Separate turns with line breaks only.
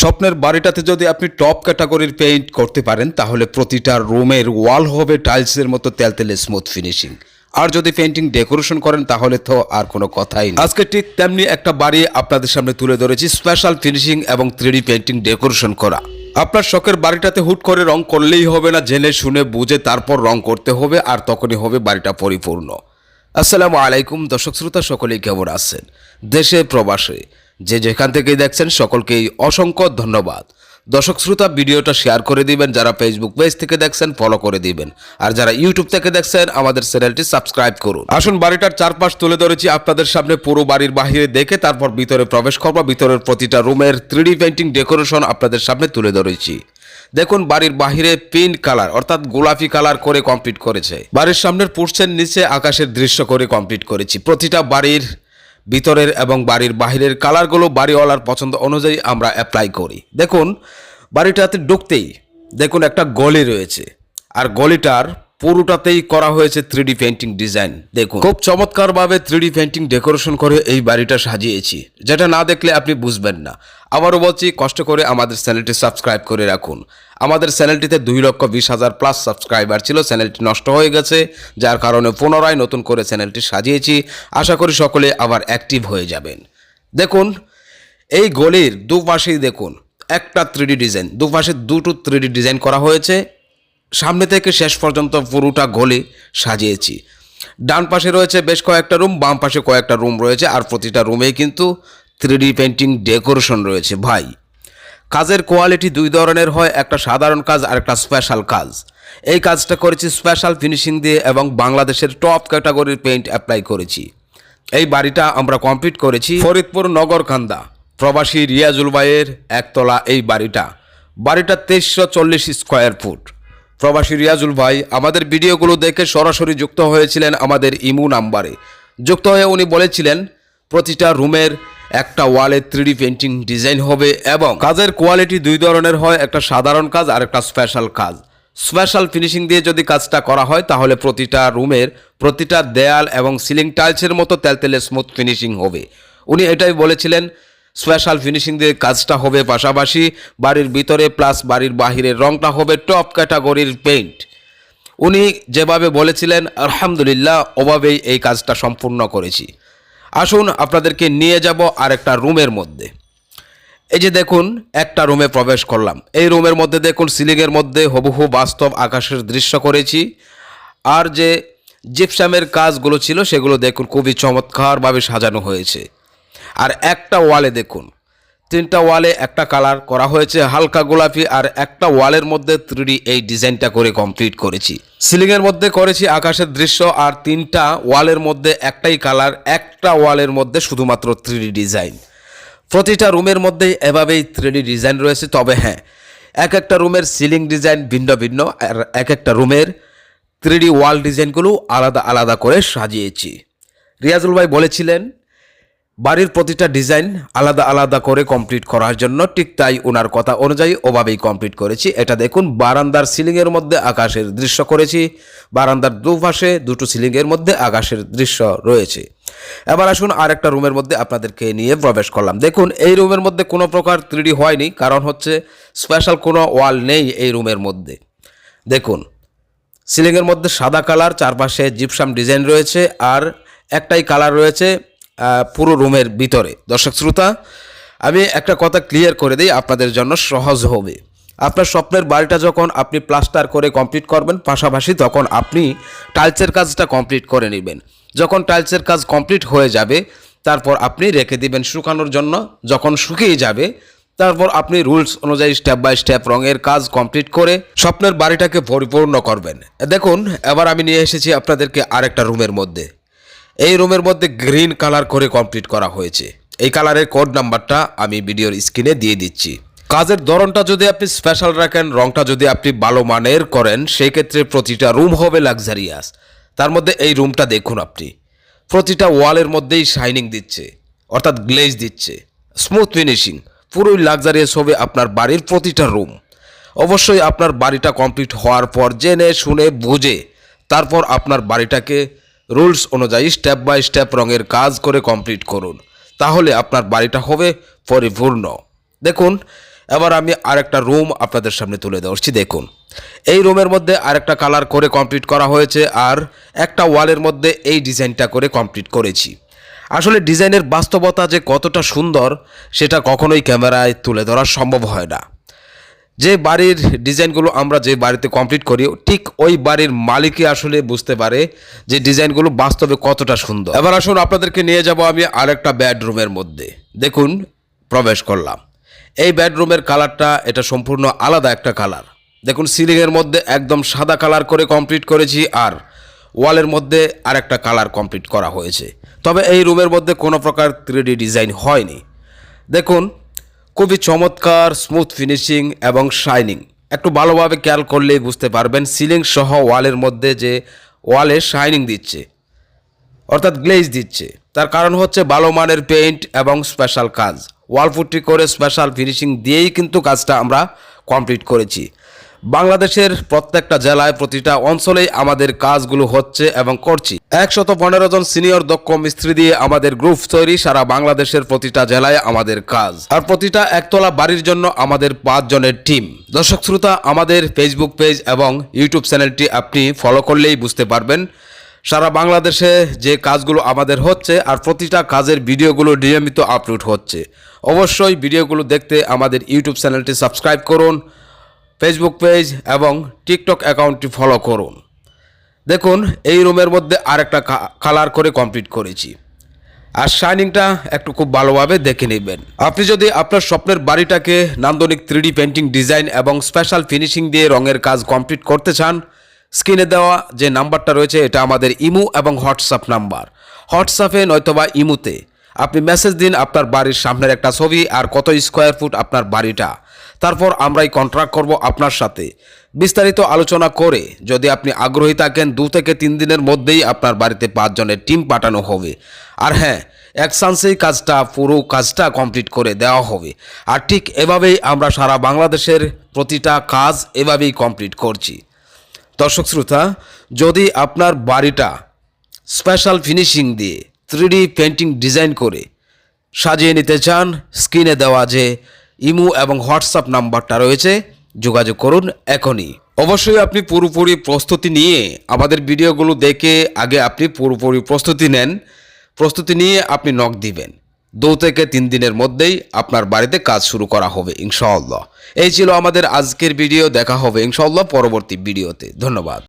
স্বপ্নের বাড়িটাতে যদি আপনি টপ ক্যাটাগরির পেইন্ট করতে পারেন, তাহলে প্রতিটা রুমের ওয়াল হবে টাইলসের মতো তেলতেলে স্মুথ ফিনিশিং। আর যদি পেন্টিং ডেকোরেশন করেন, তাহলে তো আর কোনো কথাই নেই। আজকে ঠিক তেমনি একটা বাড়ি আপনাদের সামনে তুলে ধরেছি, স্পেশাল ফিনিশিং এবং থ্রিডি পেন্টিং ডেকোরেশন করা। আপনার শখের বাড়িটাতে হুট করে রং করলেই হবে না, জেনে শুনে বুঝে তারপর রং করতে হবে, আর তখনই হবে বাড়িটা পরিপূর্ণ। আসসালামু আলাইকুম, দর্শক শ্রোতা, সকলেই কেমন আছেন? দেশে প্রবাসে যে যেখান থেকেই দেখছেন, সকলকেই অসংখ্য ধন্যবাদ। দর্শক শ্রোতা, ভিডিওটা শেয়ার করে দিবেন, যারা ফেসবুক পেজ থেকে দেখছেন ফলো করে দিবেন। আর যারা ইউটিউব থেকে দেখছেন, আমাদের চ্যানেলটি সাবস্ক্রাইব করুন। আসুন, বাড়িটার চারপাশ তুলে ধরেছি আপনাদের সামনে পুরো বাড়ির বাহিরে দেখে, তারপর ভিতরে প্রবেশ করব। ভিতরের প্রতিটা রুমের থ্রিডি পেন্টিং ডেকোরেশন আপনাদের সামনে তুলে ধরেছি। দেখুন, বাড়ির বাহিরে পিঙ্ক কালার অর্থাৎ গোলাপি কালার করে কমপ্লিট করেছে। বাড়ির সামনের পোর্শন নিচে আকাশের দৃশ্য করে কমপ্লিট করেছি। প্রতিটা বাড়ির ভিতরের এবং বাড়ির বাহিরের কালারগুলো বাড়িওয়ালার পছন্দ অনুযায়ী আমরা অ্যাপ্লাই করি। দেখুন, বাড়িটাতে ঢুকতেই দেখুন একটা গলি রয়েছে। আর গলিটার পুরোটাতেই করা হয়েছে থ্রিডি পেন্টিং ডিজাইন দেখুন, খুব চমৎকারভাবে থ্রিডি পেন্টিং ডেকোরেশন করে এই বাড়িটা সাজিয়েছি, যেটা না দেখলে আপনি বুঝবেন না। আবারও বলছি, কষ্ট করে আমাদের চ্যানেলটি সাবস্ক্রাইব করে রাখুন। আমাদের চ্যানেলটিতে দুই লক্ষ বিশ হাজার প্লাস সাবস্ক্রাইবার ছিল, চ্যানেলটি নষ্ট হয়ে গেছে, যার কারণে পুনরায় নতুন করে চ্যানেলটি সাজিয়েছি। আশা করি সকলে আবার অ্যাক্টিভ হয়ে যাবেন। দেখুন, এই গলির দুপাশেই দেখুন, একটা থ্রিডি ডিজাইন দুপাশে দুটো থ্রিডি ডিজাইন করা হয়েছে। সামনে থেকে শেষ পর্যন্ত পুরোটা গলি সাজিয়েছি। ডান পাশে রয়েছে বেশ কয়েকটা রুম বাম পাশে কয়েকটা রুম রয়েছে, আর প্রতিটা রুমেই কিন্তু থ্রিডি পেন্টিং ডেকোরেশন রয়েছে। ভাই, কাজের কোয়ালিটি দুই ধরনের হয়, একটা সাধারণ কাজ আর একটা স্পেশাল কাজ। এই কাজটা করেছি স্পেশাল ফিনিশিং দিয়ে এবং বাংলাদেশের টপ ক্যাটাগরির পেইন্ট অ্যাপ্লাই করেছি। এই বাড়িটা আমরা কমপ্লিট করেছি ফরিদপুর নগরকান্দা। প্রবাসী রিয়াজুল ভাইয়ের একতলা এই বাড়িটা। বাড়িটা তেইশশো চল্লিশ স্কোয়ার ফুট প্রবাসী রিয়াজুল ভাই, আমাদের ভিডিওগুলো দেখে সরাসরি যুক্ত হয়েছিলেন আমাদের ইমু নাম্বারে। যুক্ত হয়ে উনি বলেছিলেন, প্রতিটা রুমের একটা ওয়ালে থ্রিডি পেন্টিং ডিজাইন হবে এবং কাজের কোয়ালিটি দুই ধরনের হয়, একটা সাধারণ কাজ আর একটা স্পেশাল কাজ। স্পেশাল ফিনিশিং দিয়ে যদি কাজটা করা হয়, তাহলে প্রতিটা রুমের প্রতিটা দেয়াল এবং সিলিং টাইলসের মতো তেলতেলে স্মুথ ফিনিশিং হবে। উনি এটাই বলেছিলেন স্পেশাল ফিনিশিং দিয়ে কাজটা হবে পাশাপাশি বাড়ির ভিতরে প্লাস বাড়ির বাহিরের রংটা হবে টপ ক্যাটাগরির পেইন্ট উনি যেভাবে বলেছিলেন, আলহামদুলিল্লাহ ওভাবেই এই কাজটা সম্পূর্ণ করেছি। আসুন আপনাদেরকে নিয়ে যাব আর একটা রুমের মধ্যে। এই যে দেখুন, একটা রুমে প্রবেশ করলাম। এই রুমের মধ্যে দেখুন, সিলিংয়ের মধ্যে হুবহু বাস্তব আকাশের দৃশ্য করেছি। আর যে জিপসামের কাজগুলো ছিল, সেগুলো দেখুন, খুবই চমৎকারভাবে সাজানো হয়েছে। আর একটা ওয়ালে দেখুন। তিনটা ওয়ালে একটা কালার করা হয়েছে হালকা গোলাপি আর একটা ওয়ালের মধ্যে থ্রিডি এই ডিজাইনটা করে কমপ্লিট করেছি। সিলিংয়ের মধ্যে করেছি আকাশের দৃশ্য আর তিনটা ওয়ালের মধ্যে একটাই কালার, একটা ওয়ালের মধ্যে শুধুমাত্র থ্রিডি ডিজাইন। প্রতিটা রুমের মধ্যেই এভাবেই থ্রিডি ডিজাইন রয়েছে, তবে হ্যাঁ এক একটা রুমের সিলিং ডিজাইন ভিন্ন ভিন্ন, আর এক একটা রুমের থ্রিডি ওয়াল ডিজাইনগুলো আলাদা আলাদা করে সাজিয়েছি। রিয়াজুল ভাই বলেছিলেন বাড়ির প্রতিটা ডিজাইন আলাদা আলাদা করে কমপ্লিট করার জন্য ঠিক তাই ওনার কথা অনুযায়ী ওভাবেই কমপ্লিট করেছি। এটা দেখুন, বারান্দার সিলিংয়ের মধ্যে আকাশের দৃশ্য করেছি। বারান্দার দুপাশে দুটো সিলিংয়ের মধ্যে আকাশের দৃশ্য রয়েছে। এবার আসুন আরেকটা রুমের মধ্যে আপনাদেরকে নিয়ে প্রবেশ করলাম। দেখুন, এই রুমের মধ্যে কোনো প্রকার থ্রিডি হয়নি, কারণ হচ্ছে স্পেশাল কোনো ওয়াল নেই এই রুমের মধ্যে। দেখুন, সিলিংয়ের মধ্যে সাদা কালার, চারপাশে জিপসাম ডিজাইন রয়েছে আর একটাই কালার রয়েছে পুরো রুমের ভিতরে। দর্শক শ্রোতা, আমি একটা কথা ক্লিয়ার করে দিই, আপনাদের জন্য সহজ হবে। আপনার স্বপ্নের বাড়িটা যখন আপনি প্লাস্টার করে কমপ্লিট করবেন, পাশাপাশি তখন আপনি টাইলসের কাজটা কমপ্লিট করে নেবেন। যখন টাইলসের কাজ কমপ্লিট হয়ে যাবে, তারপর আপনি রেখে দিবেন শুকানোর জন্য। যখন শুকিয়ে যাবে, তারপর আপনি রুলস অনুযায়ী স্টেপ বাই স্টেপ রঙের কাজ কমপ্লিট করে স্বপ্নের বাড়িটাকে পরিপূর্ণ করবেন। দেখুন, এবার আমি নিয়ে এসেছি আপনাদেরকে আরেকটা রুমের মধ্যে। এই রুমের মধ্যে গ্রিন কালার করে কমপ্লিট করা হয়েছে। এই কালারের কোড নাম্বারটা আমি ভিডিওর স্ক্রিনে দিয়ে দিচ্ছি। কাজের ধরনটা যদি আপনি স্পেশাল রাখেন, রংটা যদি আপনি ভালো মানের করেন সেই ক্ষেত্রে প্রতিটা রুম হবে লাক্সারিয়াস তার মধ্যে এই রুমটা দেখুন আপনি। প্রতিটা ওয়ালের মধ্যেই শাইনিং দিচ্ছে, অর্থাৎ গ্লেজ দিচ্ছে। স্মুথ ফিনিশিং পুরোই লাক্সারিয়াস হবে আপনার বাড়ির প্রতিটা রুম। অবশ্যই আপনার বাড়িটা কমপ্লিট হওয়ার পর জেনে, শুনে, বুঝে, তারপর আপনার বাড়িটাকে রুলস অনুযায়ী স্টেপ বাই স্টেপ রঙের কাজ করে কমপ্লিট করুন। তাহলে আপনার বাড়িটা হবে পরিপূর্ণ। দেখুন, এবার আমি আরেকটা রুম আপনাদের সামনে তুলে ধরছি, দেখুন। এই রুমের মধ্যে আরেকটা কালার করে কমপ্লিট করা হয়েছে আর একটা ওয়ালের মধ্যে এই ডিজাইনটা করে কমপ্লিট করেছি। আসলে ডিজাইনের বাস্তবতা যে কতটা সুন্দর, সেটা কখনোই ক্যামেরায় তুলে ধরা সম্ভব হয় না। যে বাড়ির ডিজাইনগুলো আমরা যে বাড়িতে কমপ্লিট করি, ঠিক ওই বাড়ির মালিকই আসলে বুঝতে পারে যে ডিজাইনগুলো বাস্তবে কতটা সুন্দর। এবার আসুন আপনাদেরকে নিয়ে যাব আমি আরেকটা বেডরুমের মধ্যে। দেখুন, প্রবেশ করলাম। এই বেডরুমের কালারটা এটা সম্পূর্ণ আলাদা একটা কালার দেখুন সিলিংয়ের মধ্যে একদম সাদা কালার করে কমপ্লিট করেছি আর ওয়ালের মধ্যে আরেকটা কালার কমপ্লিট করা হয়েছে। তবে এই রুমের মধ্যে কোনো প্রকার থ্রি ডিজাইন হয়নি। দেখুন খুবই চমৎকার স্মুথ ফিনিশিং এবং শাইনিং একটু ভালোভাবে খেয়াল করলেই বুঝতে পারবেন সিলিং সহ ওয়ালের মধ্যে যে ওয়ালে শাইনিং দিচ্ছে, অর্থাৎ গ্লেজ দিচ্ছে। তার কারণ হচ্ছে ভালো মানের পেইন্ট এবং স্পেশাল কাজ। ওয়াল ফুটটি করে স্পেশাল ফিনিশিং দিয়েই কিন্তু কাজটা আমরা কমপ্লিট করেছি। বাংলাদেশের প্রত্যেকটা জেলায় প্রতিটা অঞ্চলেই আমাদের কাজগুলো হচ্ছে এবং করছি। একশত পনেরো জন সিনিয়র, দক্ষ মিস্ত্রি দিয়ে আমাদের গ্রুপ তৈরি সারা বাংলাদেশের প্রতিটা জেলায় আমাদের কাজ। আর প্রতিটা একতলা বাড়ির জন্য আমাদের পাঁচ জনের টিম দর্শক শ্রোতা, আমাদের ফেসবুক পেজ এবং ইউটিউব চ্যানেলটি আপনি ফলো করলেই বুঝতে পারবেন। সারা বাংলাদেশে যে কাজগুলো আমাদের হচ্ছে আর প্রতিটা কাজের ভিডিওগুলো নিয়মিত আপলোড হচ্ছে। অবশ্যই ভিডিওগুলো দেখতে আমাদের ইউটিউব চ্যানেলটি সাবস্ক্রাইব করুন। ফেসবুক পেজ এবং টিকটক অ্যাকাউন্টটি ফলো করুন। দেখুন, এই রুমের মধ্যে আরেকটা কালার করে কমপ্লিট করেছি। আর শাইনিংটা একটু খুব ভালোভাবে দেখে নেবেন। আপনি যদি আপনার স্বপ্নের বাড়িটাকে নান্দনিক থ্রিডি পেন্টিং ডিজাইন এবং স্পেশাল ফিনিশিং দিয়ে রঙের কাজ কমপ্লিট করতে চান স্ক্রিনে দেওয়া যে নাম্বারটা রয়েছে, এটা আমাদের ইমু এবং হোয়াটসঅ্যাপ নাম্বার হোয়াটসঅ্যাপে নয়তোবা ইমুতে আপনি মেসেজ দিন আপনার বাড়ির সামনের একটা ছবি আর কত স্কোয়ার ফুট আপনার বাড়িটা। তারপর আমরাই কন্ট্রাক্ট করব আপনার সাথে। বিস্তারিত আলোচনা করে যদি আপনি আগ্রহী থাকেন, দু থেকে তিন দিনের মধ্যেই আপনার বাড়িতে পাঁচজনের টিম পাঠানো হবে। আর হ্যাঁ এক চান্সেই কাজটা, পুরো কাজটা কমপ্লিট করে দেওয়া হবে। আর ঠিক এভাবেই আমরা সারা বাংলাদেশের প্রতিটা কাজ এভাবেই কমপ্লিট করছি। দর্শক শ্রোতা, যদি আপনার বাড়িটা স্পেশাল ফিনিশিং দিয়ে থ্রিডি পেন্টিং ডিজাইন করে সাজিয়ে নিতে চান। স্ক্রিনে দেওয়া যে ইমো এবং হোয়াটসঅ্যাপ নাম্বারটা রয়েছে, যোগাযোগ করুন এখনই। অবশ্যই আপনি পুরোপুরি প্রস্তুতি নিয়ে আমাদের ভিডিওগুলো দেখে আগে আপনি পুরোপুরি প্রস্তুতি নেন। প্রস্তুতি নিয়ে আপনি নখ দিবেন। দু থেকে তিন দিনের মধ্যেই আপনার বাড়িতে কাজ শুরু করা হবে, ইনশাআল্লাহ। এই ছিল আমাদের আজকের ভিডিও, দেখা হবে ইনশাআল্লাহ পরবর্তী ভিডিওতে। ধন্যবাদ।